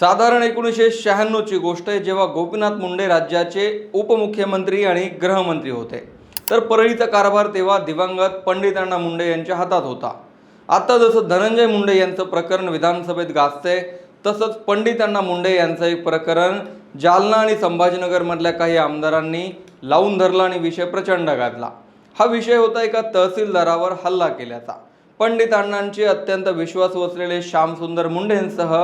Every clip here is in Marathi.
साधारण एकोणीसशे शहाण्णवची गोष्ट आहे जेव्हा गोपीनाथ मुंडे राज्याचे उपमुख्यमंत्री आणि गृहमंत्री होते. तर परळीचा कारभार तेव्हा दिवंगत पंडितांना मुंडे यांच्या हातात होता. आता जसं धनंजय मुंडे यांचं प्रकरण विधानसभेत गाजतंय तसंच पंडितांना मुंडे यांचं एक प्रकरण जालना आणि संभाजीनगरमधल्या काही आमदारांनी लावून धरला आणि विषय प्रचंड गाजला. हा विषय होता एका तहसीलदारावर हल्ला केल्याचा. पंडित अण्णांचे अत्यंत विश्वासू असलेले श्यामसुंदर मुंडेंसह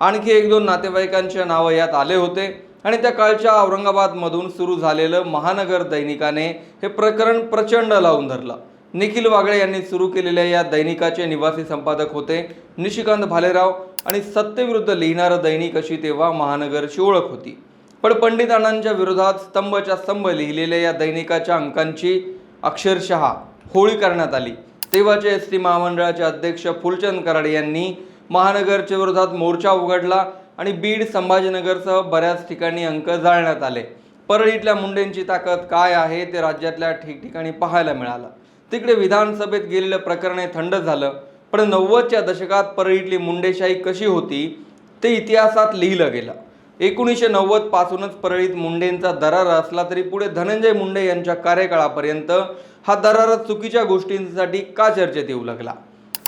आणखी एक दोन नातेवाईकांचे नावं यात आले होते. आणि त्या काळच्या औरंगाबादमधून सुरू झालेलं महानगर दैनिकाने हे प्रकरण प्रचंड लावून धरलं. निखिल वागळे यांनी सुरू केलेल्या या दैनिकाचे निवासी संपादक होते निशिकांत भालेराव आणि सत्तेविरुद्ध लिहिणारं दैनिक अशी तेव्हा महानगरची ओळख होती. पण पंडित अण्णांच्या विरोधात स्तंभच्या स्तंभ लिहिलेल्या या दैनिकाच्या अंकांची अक्षरशः होळी करण्यात आली. तेव्हाचे एस टी महामंडळाचे अध्यक्ष फुलचंद कराड यांनी महानगरच्या विरोधात मोर्चा उघडला आणि बीड संभाजीनगरसह बऱ्याच ठिकाणी अंक जाळण्यात आले. परळीतल्या मुंडेंची ताकद काय आहे ते राज्यातल्या ठिकठिकाणी पाहायला मिळालं. तिकडे विधानसभेत गेलेलं प्रकरण हे थंड झालं. पण नव्वदच्या दशकात परळीतली मुंडेशाही कशी होती ते इतिहासात लिहिलं गेलं. एकोणीसशे नव्वद पासूनच परळीत मुंडेंचा दरार असला तरी पुढे धनंजय मुंडे यांच्या कार्यकाळापर्यंत हा दरार चुकीच्या गोष्टींसाठी का चर्चेत येऊ लागला?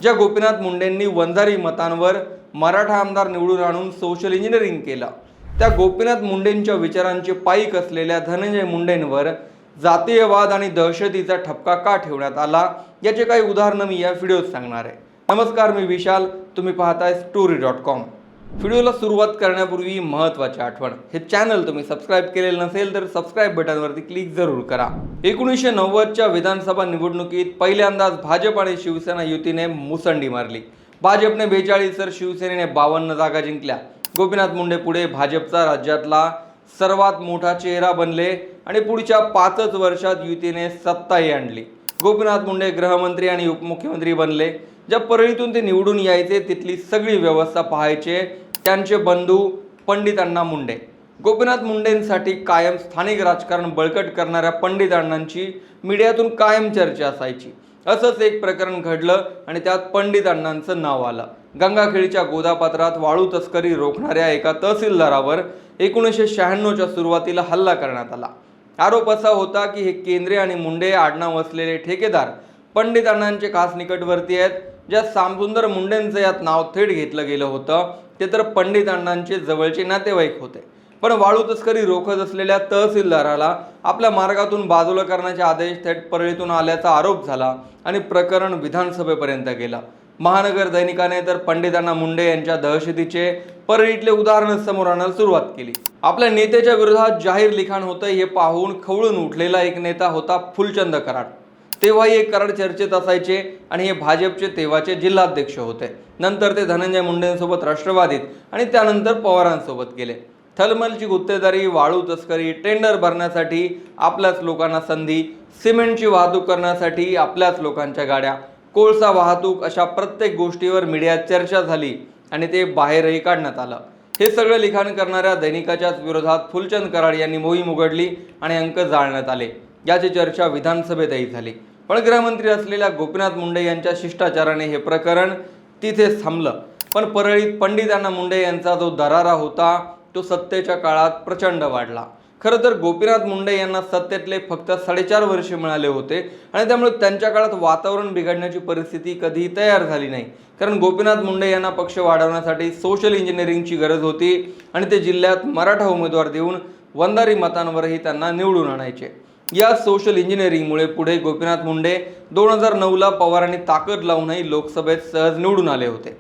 ज्या गोपीनाथ मुंडेंनी वंजारी मतांवर मराठा आमदार निवडून आणून सोशल इंजिनिअरिंग केलं. त्या गोपीनाथ मुंडेंच्या विचारांचे पायिक असलेल्या धनंजय मुंडेंवर जातीयवाद आणि दहशतीचा ठपका का ठेवण्यात आला याचे काही उदाहरणं मी या व्हिडिओत सांगणार आहे. नमस्कार मी विशाल. तुम्ही पाहताय स्टोरी डॉट कॉम व्हिडिओला सुरुवात करण्यापूर्वी महत्त्वाची आठवण. हे चॅनल तुम्ही सबस्क्राईब केलेलं नसेल तर सबस्क्राईब बटनवरती क्लिक जरूर करा. एकोणीसशे नव्वदच्या विधानसभा निवडणुकीत पहिल्यांदाच भाजप आणि शिवसेना युतीने मुसंडी मारली. भाजपने बेचाळीस तर शिवसेनेने बावन्न जागा जिंकल्या. गोपीनाथ मुंडे पुढे भाजपचा राज्यातला सर्वात मोठा चेहरा बनले आणि पुढच्या पाचच वर्षात युतीने सत्ताही आणली. गोपीनाथ मुंडे गृहमंत्री आणि उपमुख्यमंत्री बनले. ज्या परळीतून ते निवडून यायचे तिथली सगळी व्यवस्था पाहायचे. त्यांचे बंधू पंडित अण्णा मुंडे. गोपीनाथ मुंडेंसाठी कायम स्थानिक राजकारण बळकट करणाऱ्या पंडित अण्णांची मीडियातून कायम चर्चा असायची. असंच एक प्रकरण घडलं आणि त्यात पंडित अण्णांचं नाव आलं. गंगाखेडच्या गोदापात्रात वाळू तस्करी रोखणाऱ्या एका तहसीलदारावर एकोणीसशे शहाण्णवच्या सुरुवातीला हल्ला करण्यात आला. आरोप असा होता की हे केंद्रे आणि मुंडे आडनाव असलेले ठेकेदार पंडित अण्णांचे खास निकटवर्ती आहेत. ज्या सामसुंदर मुंडेंचं यात नाव थेट घेतलं गेलं होतं ते तर पंडित अण्णांचे जवळचे नातेवाईक होते. पण वाळू तस्करी रोखत असलेल्या तहसीलदाराला आपल्या मार्गातून बाजूला करण्याचे आदेश थेट परळीतून आल्याचा आरोप झाला आणि प्रकरण विधानसभेपर्यंत गेलं. महानगर दैनिकाने तर पंडितांना मुंडे यांच्या दहशतीचे परळीतले उदाहरण समोर आणायला सुरुवात केली. आपल्या नेत्याच्या विरोधात जाहीर लिखाण होतं हे पाहून खवळून उठलेला एक नेता होता फुलचंद कराड. तेव्हाही एक कराड चर्चेत असायचे आणि हे भाजपचे तेव्हाचे जिल्हाध्यक्ष होते. नंतर ते धनंजय मुंडेंसोबत राष्ट्रवादीत आणि त्यानंतर पवारांसोबत गेले. थलमलची गुत्तेदारी वाळू तस्करी टेंडर भरण्यासाठी आपल्याच लोकांना संधी सिमेंटची वाहतूक करण्यासाठी आपल्याच लोकांच्या गाड्या कोळसा वाहतूक अशा प्रत्येक गोष्टीवर मीडियात चर्चा झाली आणि ते बाहेरही काढण्यात आलं. हे सगळं लिखाण करणाऱ्या दैनिकाच्याच विरोधात फुलचंद कराड यांनी मोहीम उघडली आणि अंक जाळण्यात आले. याची चर्चा विधानसभेतही झाली. पण गृहमंत्री असलेल्या गोपीनाथ मुंडे यांच्या शिष्टाचाराने हे प्रकरण तिथेच थांबलं. पण परळीत पंडितांना मुंडे यांचा जो दरारा होता तो सत्तेच्या काळात प्रचंड वाढला. खरं तर गोपीनाथ मुंडे यांना सत्तेतले फक्त साडेचार वर्षे मिळाले होते आणि त्यामुळे त्यांच्या काळात वातावरण बिघडण्याची परिस्थिती कधीही तयार झाली नाही. कारण गोपीनाथ मुंडे यांना पक्ष वाढवण्यासाठी सोशल इंजिनिअरिंगची गरज होती आणि ते जिल्ह्यात मराठा उमेदवार देऊन वंदारी मतांवरही त्यांना निवडून आणायचे. या सोशल इंजिनिअरिंगमुळे पुढे गोपीनाथ मुंडे दोन हजार नऊला पवारांनी ताकद लावूनही लोकसभेत सहज निवडून आले होते.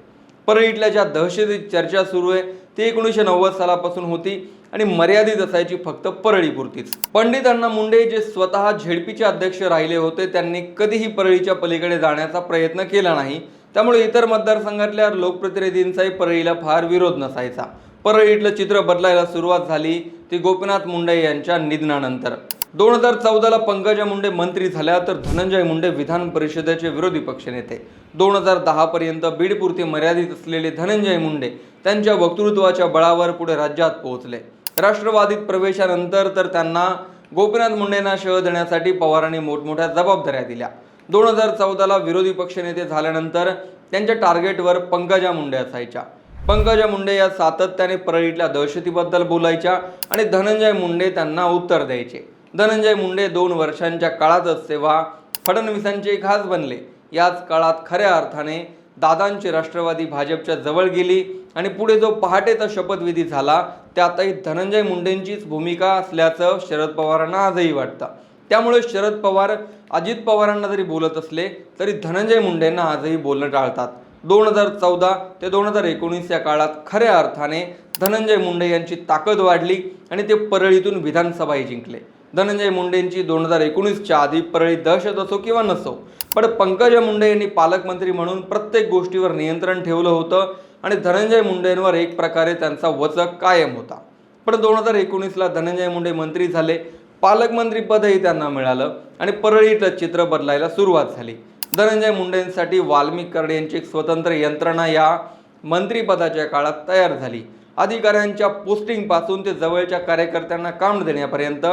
परळीतल्या ज्या दहशतीत चर्चा सुरू आहे. ती एकोणीसशे नव्वद सालापासून होती आणि मर्यादित असायची फक्त परळीपुरतीच. पंडित अण्णा मुंडे जे स्वतः झेडपीचे अध्यक्ष राहिले होते त्यांनी कधीही परळीच्या पलीकडे जाण्याचा प्रयत्न केला नाही. त्यामुळे इतर मतदारसंघातल्या लोकप्रतिनिधींचाही परळीला फार विरोध नसायचा. परळीतलं चित्र बदलायला सुरुवात झाली ती गोपीनाथ मुंडे यांच्या निधनानंतर. दोन हजार चौदाला पंकजा मुंडे मंत्री झाल्या तर धनंजय मुंडे विधान परिषदेचे विरोधी पक्षनेते दोन हजार दहापर्यंत बीडपुरते मर्यादित असलेले धनंजय मुंडे त्यांच्या वक्तृत्वाच्या बळावर पुढे राज्यात पोहोचले. राष्ट्रवादीत प्रवेशानंतर तर त्यांना गोपीनाथ मुंडेंना शह देण्यासाठी पवारांनी मोठमोठ्या जबाबदाऱ्या दिल्या. दोन हजार चौदाला विरोधी पक्षनेते झाल्यानंतर त्यांच्या टार्गेटवर पंकजा मुंडे असायच्या. पंकजा मुंडे या सातत्याने परळीतल्या दहशतीबद्दल बोलायच्या आणि धनंजय मुंडे त्यांना उत्तर द्यायचे. धनंजय मुंडे दोन वर्षांच्या काळातच तेव्हा फडणवीसांचे खास बनले. याच काळात खऱ्या अर्थाने दादांची राष्ट्रवादी भाजपच्या जवळ गेली आणि पुढे जो पहाटेचा शपथविधी झाला त्यातही धनंजय मुंडेंचीच भूमिका असल्याचं शरद पवारांना आजही वाटतं. त्यामुळे शरद पवार अजित पवारांना जरी बोलत असले तरी धनंजय मुंडेंना आजही बोलणं टाळतात. दोन हजार चौदा ते दोन हजार एकोणीस या काळात खऱ्या अर्थाने धनंजय मुंडे यांची ताकद वाढली आणि ते परळीतून विधानसभाही जिंकले. धनंजय मुंडेंची दोन हजार एकोणीसच्या आधी परळी दहशत असो किंवा नसो पण पंकजा मुंडे यांनी पालकमंत्री म्हणून प्रत्येक गोष्टीवर नियंत्रण ठेवलं होतं आणि धनंजय मुंडेंवर एक प्रकारे त्यांचा वचक कायम होता. पण दोन हजार एकोणीसला धनंजय मुंडे मंत्री झाले पालकमंत्री पदही त्यांना मिळालं आणि परळीतलं चित्र बदलायला सुरुवात झाली. धनंजय मुंडेंसाठी वाल्मिक कर्डे यांची एक स्वतंत्र यंत्रणा या मंत्रिपदाच्या काळात तयार झाली. अधिकाऱ्यांच्या पोस्टिंगपासून ते जवळच्या कार्यकर्त्यांना काम देण्यापर्यंत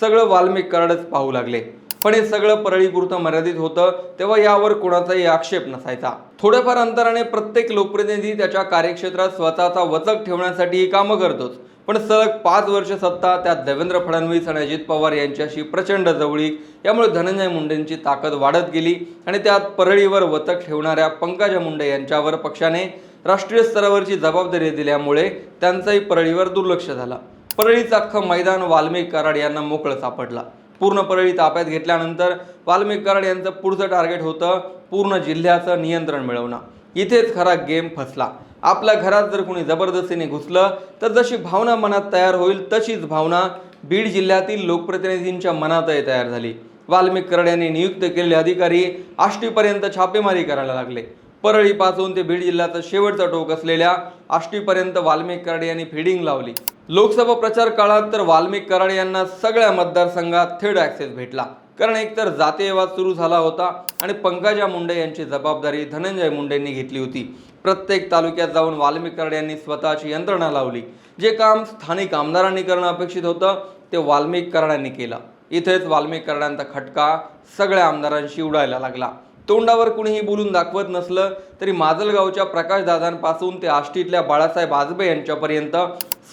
सगळं वाल्मिक कर्डच पाहू लागले. पण हे सगळं परळीपुरतं मर्यादित होतं तेव्हा यावर कोणाचाही आक्षेप नसायचा. थोड्याफार अंतराने प्रत्येक लोकप्रतिनिधी त्याच्या कार्यक्षेत्रात स्वतःचा वचक ठेवण्यासाठी ही कामं करतोच. पण सलग पाच वर्ष सत्ता त्यात देवेंद्र फडणवीस आणि अजित पवार यांच्याशी प्रचंड जवळीक यामुळे धनंजय मुंडेंची ताकद वाढत गेली आणि त्यात परळीवर वचक ठेवणाऱ्या पंकजा मुंडे यांच्यावर पक्षाने राष्ट्रीय स्तरावरची जबाबदारी दिल्यामुळे त्यांचाही परळीवर दुर्लक्ष झालं. परळीचं अख्खं मैदान वाल्मिक कराड यांना मोकळं सापडला. पूर्ण परळी ताब्यात घेतल्यानंतर वाल्मिक कराड यांचं पुढचं टार्गेट होतं पूर्ण जिल्ह्याचं नियंत्रण मिळवणं. इथेच खरा गेम फसला. आपल्या घरात जर कोणी जबरदस्तीने घुसलं तर जशी भावना मनात तयार होईल तशीच भावना बीड जिल्ह्यातील लोकप्रतिनिधींच्या मनातही तयार झाली. वाल्मिक कराड यांनी नियुक्त केलेले अधिकारी आष्टीपर्यंत छापेमारी करायला लागले. परळीपासून ते बीड जिल्ह्याचा शेवटचा टोक असलेल्या आष्टीपर्यंत वाल्मिक कराडे यांनी फिडिंग लावली. लोकसभा प्रचार काळात तर वाल्मिक कराड यांना सगळ्या मतदारसंघात थेट ॲक्सेस भेटला. कारण एकतर जातीयवाद सुरू झाला होता आणि पंकजा मुंडे यांची जबाबदारी धनंजय मुंडेंनी घेतली होती. प्रत्येक तालुक्यात जाऊन वाल्मिक कराड यांनी स्वतःची यंत्रणा लावली. जे काम स्थानिक आमदारांनी करणं अपेक्षित होतं ते वाल्मिक कराडांनी केलं. इथेच वाल्मिक कराडांचा खटका सगळ्या आमदारांशी उडायला लागला. तोंडावर कुणीही बोलून दाखवत नसलं तरी माजलगावच्या प्रकाशदादांपासून ते आष्टीतल्या बाळासाहेब आजबे यांच्यापर्यंत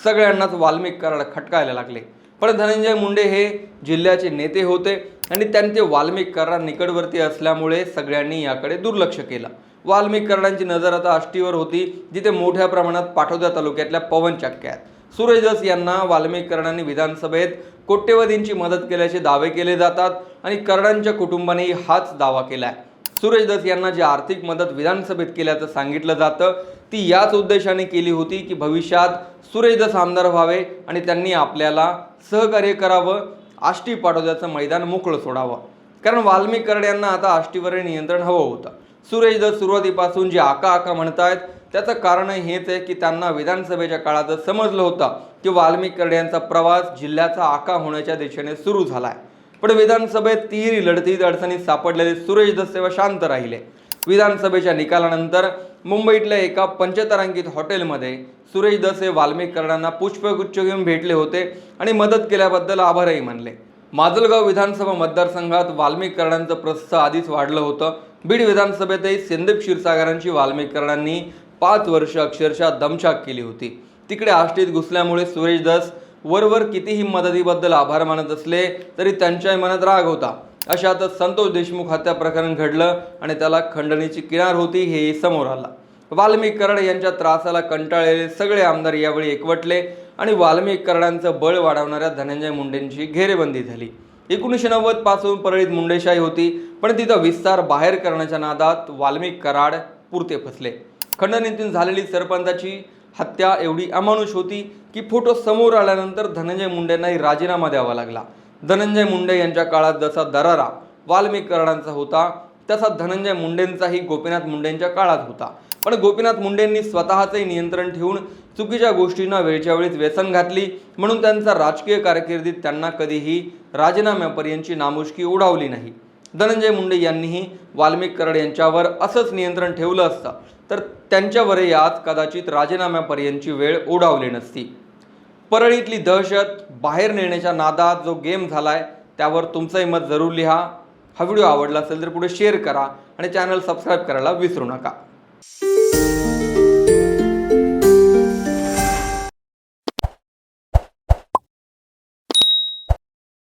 सगळ्यांनाच वाल्मिक कराड खटकायला लागले. पण धनंजय मुंडे हे जिल्ह्याचे नेते होते आणि त्यांचे वाल्मिक कराड निकटवर्ती असल्यामुळे सगळ्यांनी याकडे दुर्लक्ष केलं. वाल्मिक कराडांची नजर आता आष्टीवर होती जिथे मोठ्या प्रमाणात पाटोदा तालुक्यातल्या पवन चक्क्यात. आहेत सुरेश यांना वाल्मिक कराडांनी विधानसभेत कोट्यवधींची मदत केल्याचे दावे केले जातात आणि कराडांच्या कुटुंबाने हाच दावा केला आहे सुरेश दत्त यांना जी आर्थिक मदत विधानसभेत केल्याचं सांगितलं जातं ती याच उद्देशाने केली होती की भविष्यात सुरेश दत्त आमदार व्हावे आणि त्यांनी आपल्याला सहकार्य करावं आष्टी पाटोद्याचं मैदान मोकळं सोडावं. कारण वाल्मिक करड यांना आता आष्टीवर नियंत्रण हवं होतं. सुरेश दत्त सुरुवातीपासून जे आका आका म्हणतायत त्याचं कारण हेच आहे की त्यांना विधानसभेच्या काळात समजलं होतं की वाल्मिक करड यांचा प्रवास जिल्ह्याचा आका होण्याच्या दिशेने सुरू झालाय. पण विधानसभेत तिहेरी लढतीत अडचणीत सापडलेले सुरेश दस शांत राहिले. विधानसभेच्या निकालानंतर मुंबईतल्या एका पंचतारांकित हॉटेलमध्ये सुरेश दस हे वाल्मिकरणांना पुष्पगुच्छ घेऊन भेटले होते आणि मदत केल्याबद्दल आभारही मानले. माजलगाव विधानसभा मतदारसंघात वाल्मिक प्रस्थ आधीच वाढलं होतं. बीड विधानसभेतही संदीप क्षीरसागरांची वाल्मिककरणांनी पाच वर्ष अक्षरशः दमछाक केली होती. तिकडे आष्टीत घुसल्यामुळे सुरेश दस वरवर कितीही मदतीबद्दल आभार मानत असले तरी त्यांच्या मनात राग होता. अशातच संतोष देशमुख हत्या प्रकरण घडलं आणि त्याला खंडणीची किनार होती हेही समोर आलं. वाल्मिक कराड यांच्या त्रासाला कंटाळलेले सगळे आमदार यावेळी एकवटले आणि वाल्मिक कराडांचं बळ वाढवणाऱ्या धनंजय मुंडेंची घेरेबंदी झाली. एकोणीसशे नव्वदपासून परळीत मुंडेशाही होती पण तिचा विस्तार बाहेर करण्याच्या नादात वाल्मिक कराड पुरते फसले. खंडणीतून झालेली सरपंचाची हत्या एवढी अमानुष होती की फोटो समोर आल्यानंतर धनंजय मुंडेंनाही राजीनामा द्यावा लागला. धनंजय मुंडे यांच्या काळात जसा दरारा वाल्मिक कराडांचा होता तसा धनंजय मुंडेंचाही गोपीनाथ मुंडेंच्या काळात होता. पण गोपीनाथ मुंडेंनी स्वतःचंही नियंत्रण ठेवून चुकीच्या गोष्टींना वेळच्या वेळीच व्यसन घातली म्हणून त्यांचा राजकीय कारकिर्दीत त्यांना कधीही राजीनाम्यापर्यंतची नामुष्की उडावली नाही. धनंजय मुंडे यांनीही वाल्मिक कराड यांच्यावर असंच नियंत्रण ठेवलं असतं. तर त्यांच्यावरही आज कदाचित राजीनाम्यापर्यंतची वेळ ओढावली नसती. परळीतली दहशत बाहेर नेण्याच्या नादात जो गेम झालाय त्यावर तुमचंही मत जरूर लिहा. हा व्हिडिओ आवडला असेल तर पुढे शेअर करा आणि चॅनल सबस्क्राईब करायला विसरू नका.